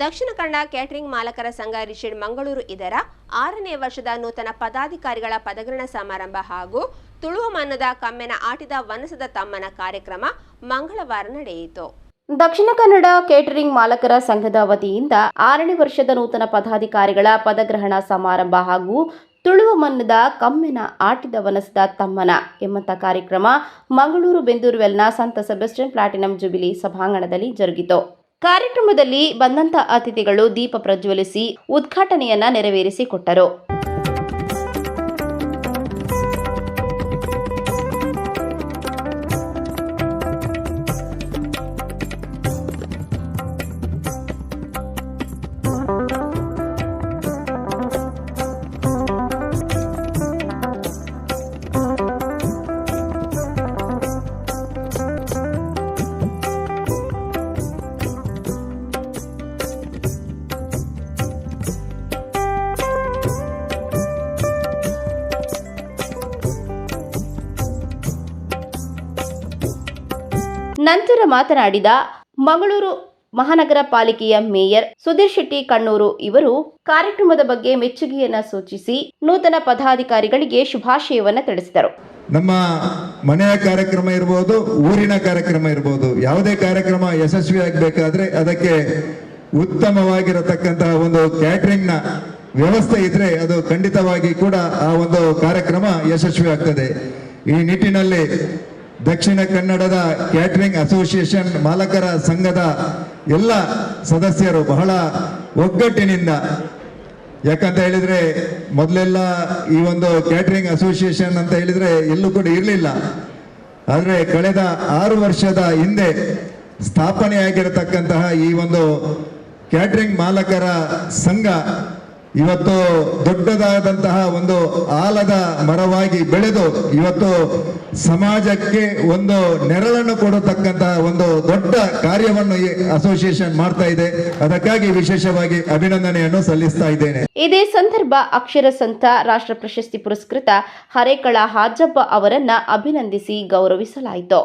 Dakshina Kannada catering ಮಾಲಕರ ಸಂಘ ರಿಷಿಡ್ ಮಂಗಳೂರು ಇದರ ಆರನೇ ವರ್ಷದ ನೂತನ ಪದಾಧಿಕಾರಿಗಳ ಪದಗ್ರಹಣ ಸಮಾರಂಭ ಹಾಗೂ ತುಳುವ ಮನ್ನದ ಕಮ್ಮೆನ ಆಟಿದ ವನಸದ ತಮ್ಮನ ಕಾರ್ಯಕ್ರಮ ಮಂಗಳವಾರ ನಡೆಯಿತು. ದಕ್ಷಿಣ ಕನ್ನಡ ಕೇಟರಿಂಗ್ ಮಾಲಕರ ಸಂಘದ ವತಿಯಿಂದ ಆರನೇ ವರ್ಷದ ನೂತನ ಪದಾಧಿಕಾರಿಗಳ ಪದಗ್ರಹಣ ಸಮಾರಂಭ ಹಾಗೂ ತುಳುವ ಮನ್ನದ ಕಮ್ಮೆನ ಆಟಿದ ವನಸದ ತಮ್ಮನ ಎಂಬಂಥ ಕಾರ್ಯಕ್ರಮ ಮಂಗಳೂರು ಬೆಂದೂರುವೆಲ್ನ ಸಂತ ಸೆಬೆಸ್ಟಿಯನ್ ಪ್ಲಾಟಿನಂ ಜುಬಿಲಿ ಸಭಾಂಗಣದಲ್ಲಿ ಜರುಗಿತು. ಕಾರ್ಯಕ್ರಮದಲ್ಲಿ ಬಂದಂತ ಅತಿಥಿಗಳು ದೀಪ ಪ್ರಜ್ವಲಿಸಿ ಉದ್ಘಾಟನೆಯನ್ನ ನೆರವೇರಿಸಿಕೊಟ್ಟರು. ನಂತರ ಮಾತನಾಡಿದ ಮಂಗಳೂರು ಮಹಾನಗರ ಪಾಲಿಕೆಯ ಮೇಯರ್ ಸುಧೀರ್ ಶೆಟ್ಟಿ ಕಣ್ಣೂರು ಇವರು ಕಾರ್ಯಕ್ರಮದ ಬಗ್ಗೆ ಮೆಚ್ಚುಗೆಯನ್ನ ಸೂಚಿಸಿ ನೂತನ ಪದಾಧಿಕಾರಿಗಳಿಗೆ ಶುಭಾಶಯವನ್ನ ತಿಳಿಸಿದರು. ನಮ್ಮ ಮನೆಯ ಕಾರ್ಯಕ್ರಮ ಇರಬಹುದು ಊರಿನ ಕಾರ್ಯಕ್ರಮ ಇರಬಹುದು ಯಾವುದೇ ಕಾರ್ಯಕ್ರಮ ಯಶಸ್ವಿ ಆಗಬೇಕಾದ್ರೆ ಅದಕ್ಕೆ ಉತ್ತಮವಾಗಿರತಕ್ಕಂತಹ ಒಂದು ಕ್ಯಾಟ್ರಿಂಗ್ನ ವ್ಯವಸ್ಥೆ ಇದ್ರೆ ಅದು ಖಂಡಿತವಾಗಿ ಕೂಡ ಆ ಒಂದು ಕಾರ್ಯಕ್ರಮ ಯಶಸ್ವಿ ಆಗ್ತದೆ ಈ ನಿಟ್ಟಿನಲ್ಲಿ ದಕ್ಷಿಣ ಕನ್ನಡದ ಕ್ಯಾಟರಿಂಗ್ ಅಸೋಸಿಯೇಷನ್ ಮಾಲಕರ ಸಂಘದ ಎಲ್ಲ ಸದಸ್ಯರು ಬಹಳ ಒಗ್ಗಟ್ಟಿನಿಂದ. ಯಾಕಂತ ಹೇಳಿದ್ರೆ ಮೊದಲೆಲ್ಲ ಈ ಒಂದು ಕ್ಯಾಟರಿಂಗ್ ಅಸೋಸಿಯೇಷನ್ ಅಂತ ಹೇಳಿದ್ರೆ ಎಲ್ಲೂ ಕೂಡ ಇರಲಿಲ್ಲ. ಆದರೆ ಕಳೆದ ಆರು ವರ್ಷದ ಹಿಂದೆ ಸ್ಥಾಪನೆಯಾಗಿರತಕ್ಕಂತಹ ಈ ಒಂದು ಕ್ಯಾಟರಿಂಗ್ ಮಾಲಕರ ಸಂಘ ಇವತ್ತು ದೊಡ್ಡದಾದಂತಹ ಒಂದು ಆಲದ ಮರವಾಗಿ ಬೆಳೆದು ಇವತ್ತು ಸಮಾಜಕ್ಕೆ ಒಂದು ನೆರಳನ್ನು ಕೊಡತಕ್ಕಂತಹ ಒಂದು ದೊಡ್ಡ ಕಾರ್ಯವನ್ನು ಈ ಅಸೋಸಿಯೇಷನ್ ಮಾಡ್ತಾ ಇದೆ. ಅದಕ್ಕಾಗಿ ವಿಶೇಷವಾಗಿ ಅಭಿನಂದನೆಯನ್ನು ಸಲ್ಲಿಸ್ತಾ ಇದ್ದೇನೆ. ಇದೇ ಸಂದರ್ಭ ಅಕ್ಷರ ಸಂತ ರಾಷ್ಟ್ರ ಪ್ರಶಸ್ತಿ ಪುರಸ್ಕೃತ ಹರೇಕಳ ಹಾಜಬ್ಬ ಅವರನ್ನ ಅಭಿನಂದಿಸಿ ಗೌರವಿಸಲಾಯಿತು.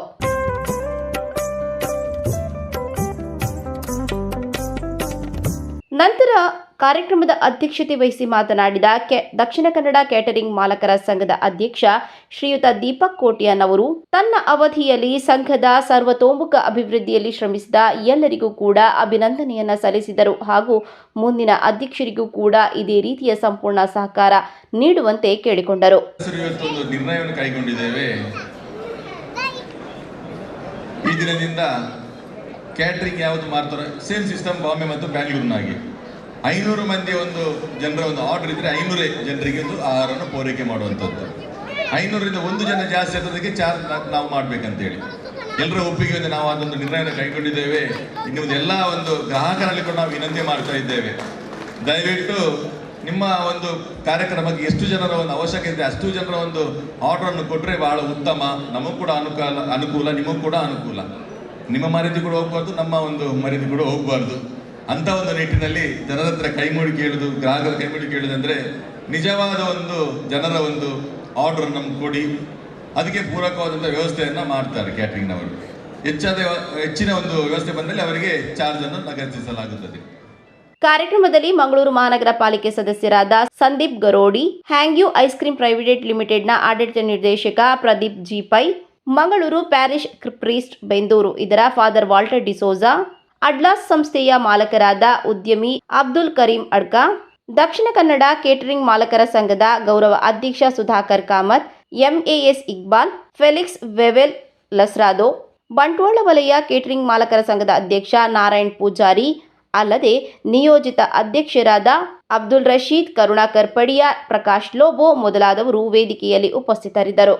ನಂತರ ಕಾರ್ಯಕ್ರಮದ ಅಧ್ಯಕ್ಷತೆ ವಹಿಸಿ ಮಾತನಾಡಿದ ಕೆ, ದಕ್ಷಿಣ ಕನ್ನಡ ಕ್ಯಾಟರಿಂಗ್ ಮಾಲಕರ ಸಂಘದ ಅಧ್ಯಕ್ಷ ಶ್ರೀಯುತ ದೀಪಕ್ ಕೋಟಿಯನ್ ಅವರು, ತನ್ನ ಅವಧಿಯಲ್ಲಿ ಸಂಘದ ಸರ್ವತೋಮುಖ ಅಭಿವೃದ್ಧಿಯಲ್ಲಿ ಶ್ರಮಿಸಿದ ಎಲ್ಲರಿಗೂ ಕೂಡ ಅಭಿನಂದನೆಯನ್ನ ಸಲ್ಲಿಸಿದರು ಹಾಗೂ ಮುಂದಿನ ಅಧ್ಯಕ್ಷರಿಗೂ ಕೂಡ ಇದೇ ರೀತಿಯ ಸಂಪೂರ್ಣ ಸಹಕಾರ ನೀಡುವಂತೆ ಕೇಳಿಕೊಂಡರು. ಈ ದಿನದಿಂದ ಕ್ಯಾಟ್ರಿಂಗ್ ಯಾವುದು ಮಾಡ್ತಾರೆ? ಸೇಮ್ ಸಿಸ್ಟಮ್ ಬಾಂಬೆ ಮತ್ತು ಬ್ಯಾಂಗ್ಳೂರಿನಾಗಿ ಐನೂರು ಮಂದಿ ಒಂದು ಜನರ ಒಂದು ಆರ್ಡರ್ ಇದ್ರೆ ಐನೂರೇ ಜನರಿಗೆ ಒಂದು ಆಹಾರವನ್ನು ಪೂರೈಕೆ ಮಾಡುವಂಥದ್ದು. ಐನೂರರಿಂದ ಒಂದು ಜನ ಜಾಸ್ತಿ ಆದದಕ್ಕೆ ಚಾರ್ಜ್ ನಾವು ಮಾಡ್ಬೇಕಂತೇಳಿ. ಎಲ್ಲರ ಒಪ್ಪಿಗೆಯಿಂದ ನಾವು ಅದೊಂದು ನಿರ್ಣಯವನ್ನು ಕೈಗೊಂಡಿದ್ದೇವೆ. ಇನ್ನು ಒಂದು ಎಲ್ಲ ಒಂದು ಗ್ರಾಹಕರಲ್ಲಿ ಕೂಡ ನಾವು ವಿನಂತಿ ಮಾಡ್ತಾ ಇದ್ದೇವೆ. ದಯವಿಟ್ಟು ನಿಮ್ಮ ಒಂದು ಕಾರ್ಯಕ್ರಮಕ್ಕೆ ಎಷ್ಟು ಜನರ ಒಂದು ಅವಶ್ಯಕತೆ ಇದೆ, ಅಷ್ಟು ಜನರ ಒಂದು ಆರ್ಡರ್ ಅನ್ನು ಕೊಟ್ಟರೆ ಬಹಳ ಉತ್ತಮ. ನಮಗೂ ಕೂಡ ಅನುಕೂಲ ಅನುಕೂಲ, ನಿಮಗೂ ಕೂಡ ಅನುಕೂಲ. ನಿಮ್ಮ ಮರ್ಯಾದೆ ಕೂಡ ಹೋಗ್ಬಾರ್ದು, ನಮ್ಮ ಒಂದು ಮರ್ಯಾದೆ ಕೂಡ ಹೋಗ್ಬಾರ್ದು. ಅಂತ ಒಂದು ನಿಟ್ಟಿನಲ್ಲಿ ಜನರ ಹತ್ರ ಕೈಮೂಡಿ ಕೇಳುದು, ಗ್ರಾಹಕರ ಕೈಮೂಡಿ ಕೇಳುದು ಅಂದ್ರೆ ನಿಜವಾದ ಒಂದು ಜನರ ಒಂದು ಆರ್ಡರ್ ನಮ್ಗೆ ಕೊಡಿ. ಅದಕ್ಕೆ ಪೂರಕವಾದಂಥ ವ್ಯವಸ್ಥೆಯನ್ನ ಮಾಡ್ತಾರೆ ಕ್ಯಾಟ್ರಿಂಗ್ನವರು. ಹೆಚ್ಚಾದ ಹೆಚ್ಚಿನ ಒಂದು ವ್ಯವಸ್ಥೆ ಬಂದಲ್ಲಿ ಅವರಿಗೆ ಚಾರ್ಜ್ ಅನ್ನು ಲಗತ್ತಿಸಲಾಗುತ್ತದೆ ಕಾರ್ಯಕ್ರಮದಲ್ಲಿ ಮಂಗಳೂರು ಮಹಾನಗರ ಪಾಲಿಕೆ ಸದಸ್ಯರಾದ Sandeep Garodi, Hangyo ice cream private ಲಿಮಿಟೆಡ್ನ ಆಡಳಿತ ನಿರ್ದೇಶಕ Pradeep G Pai, Mangaluru parish priest Bendur, ಇದರ ಫಾದರ್ ವಾಲ್ಟರ್ ಡಿಸೋಜಾ ಅಡ್ಲಾಸ್ ಸಂಸ್ಥೆಯ ಮಾಲಕರಾದ ಉದ್ಯಮಿ ಅಬ್ದುಲ್ ಕರೀಂ ಅಡ್ಕ, ದಕ್ಷಿಣ ಕನ್ನಡ ಕೇಟರಿಂಗ್ ಮಾಲಕರ ಸಂಘದ ಗೌರವ ಅಧ್ಯಕ್ಷ ಸುಧಾಕರ್ ಕಾಮತ್, ಎಂಎಎಸ್ ಇಕ್ಬಾಲ್, ಫೆಲಿಕ್ಸ್ ವೆವೆಲ್ ಲಸ್ರಾದೋ, ಬಂಟ್ವಾಳ ವಲಯ ಕೇಟರಿಂಗ್ ಮಾಲಕರ ಸಂಘದ ಅಧ್ಯಕ್ಷ ನಾರಾಯಣ್ ಪೂಜಾರಿ, ಅಲ್ಲದೆ ನಿಯೋಜಿತ ಅಧ್ಯಕ್ಷರಾದ ಅಬ್ದುಲ್ ರಶೀದ್ ಕರುಣಾಕರ್ ಪಡಿಯಾರ್, ಪ್ರಕಾಶ್ ಲೋಬೋ ಮೊದಲಾದವರು ವೇದಿಕೆಯಲ್ಲಿ ಉಪಸ್ಥಿತರಿದ್ದರು.